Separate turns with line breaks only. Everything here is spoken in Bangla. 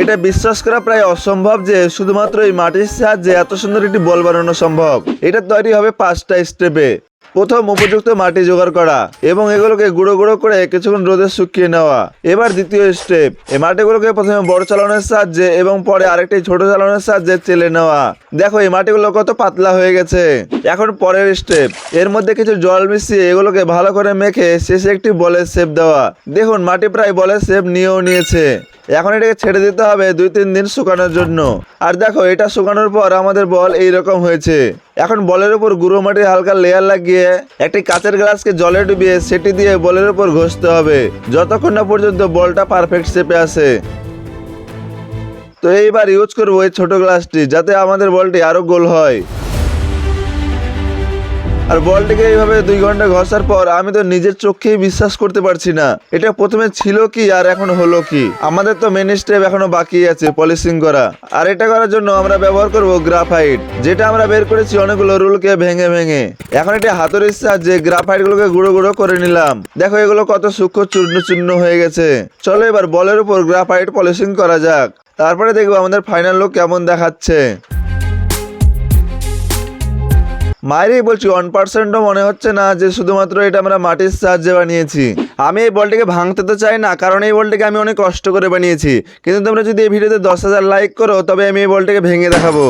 এটা বিশ্বাস করা প্রায় অসম্ভব যে শুধুমাত্র এই মাটির সাহায্যে এত সুন্দর একটি বল বানানো সম্ভব। এটা তৈরি হবে পাঁচটা স্টেপে। প্রথম উপযুক্ত মাটি জোগাড় করা এবং এগুলোকে গুঁড়ো গুঁড়ো করে কিছুক্ষণ রোদে শুকিয়ে নেওয়া। এবার দ্বিতীয় স্টেপ, এই মাটিগুলোকে প্রথমে বড় চালানোর সাহায্যে এবং পরে আরেকটি ছোট চালানোর সাহায্যে চেলে নেওয়া। দেখো, এই মাটিগুলো কত পাতলা হয়ে গেছে। এখন পরের স্টেপ, এর মধ্যে কিছু জল মিশিয়ে এগুলোকে ভালো করে মেখে শেষে একটি বলের শেপ দেওয়া। দেখুন, মাটি প্রায় বলের শেপ নিয়েও নিয়েছে। এখন এটাকে ছেড়ে দিতে হবে দুই তিন দিন শুকানোর জন্য। আর দেখো, এটা শুকানোর পর আমাদের বল এই রকম হয়েছে। এখন বলের উপর গুঁড়ো মাটির হালকা লেয়ার লাগিয়ে একটি কাঁচের গ্লাসকে জলে ডুবিয়ে সেটি দিয়ে বলের উপর ঘষতে হবে। যতক্ষণ না পর্যন্ত বলটা পারফেক্ট শেপে আসে তো এইবার ইউজ করব এই ছোট গ্লাসটি, যাতে আমাদের বলটি আরও গোল হয়। আর বলটিকে এইভাবে দুই ঘণ্টা ঘষার পর আমি তো নিজের চোখেই বিশ্বাস করতে পারছি না। এটা প্রথমে ছিল কি আর এখন হলো কি? আমাদের তো মেন স্টেপ এখনও বাকি আছে পলিশিং করা। আর এটা করার জন্য আমরা ব্যবহার করব গ্রাফাইট যেটা আমরা বের করেছি অনেকগুলো রুলকে ভেঙে ভেঙে। এখন এটা হাতুড়ির সাহায্যে গ্রাফাইট গুলোকে গুঁড়ো গুঁড়ো করে নিলাম। দেখো এগুলো কত সূক্ষ্ম চূর্ণ চূর্ণ হয়ে গেছে। চলো এবার বলের উপর গ্রাফাইট পলিশিং করা যাক। তারপরে দেখব আমাদের ফাইনাল লুক কেমন দেখাচ্ছে। মায়েরই বলছি ওয়ান পার্সেন্টও মনে হচ্ছে না যে শুধুমাত্র এটা আমরা মাটির সাহায্যে বানিয়েছি। আমি এই বলটিকে ভাঙতে তো চাই না, কারণ এই বলটিকে আমি অনেক কষ্ট করে বানিয়েছি। কিন্তু তোমরা যদি এই ভিডিওতে দশ হাজার লাইক করো, তবে আমি এই বলটিকে ভেঙে দেখাবো।